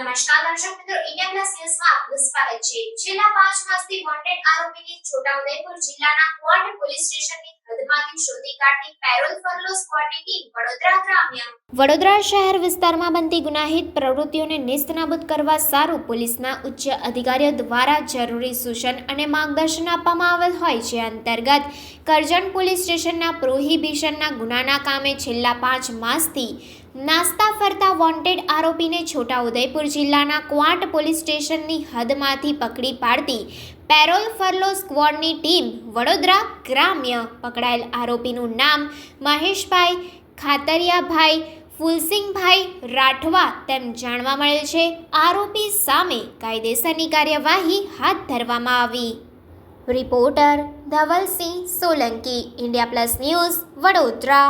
નમસ્કાર દર્શક મિત્રો ઇન્ડિયા પ્લસ ન્યૂઝમાં આપનું સ્વાગત છે. છેલ્લા પાંચ માસથી વોન્ટેડ આરોપીની છોટાઉદેપુર જિલ્લાના quote police station Vadodara Vadodara શહેર વિસ્તારમાં બનતી ગુનાહિત પ્રવૃત્તિઓને નેસ્તનાબૂદ કરવા સારું પોલીસના ઉચ્ચ અધિકારીઓ દ્વારા જરૂરી સૂચન અને માર્ગદર્શન આપવામાં આવેલ હોય છે. અંતર્ગત કરજણ પોલીસ સ્ટેશનના પ્રોહિબિશનના ગુનાના કામે છેલ્લા પાંચ માસથી નાસ્તા ફરતા વોન્ટેડ આરોપીને છોટાઉદેપુર જિલ્લાના ક્વાંટ પોલીસ સ્ટેશનની હદમાંથી પકડી પાડતી પેરોલ ફરલો સ્ક્વોડની ટીમ વડોદરા ગ્રામ્ય પકડાયેલ આરોપીનું નામ મહેશભાઈ ખાતરિયાભાઈ, ફુલસિંહભાઈ રાઠવા તેમ જાણવા મળેલ છે. આરોપી સામે કાયદેસરની કાર્યવાહી હાથ ધરવામાં આવી. Reporter Dhavalsinh Solanki, India plus news, Vadodara.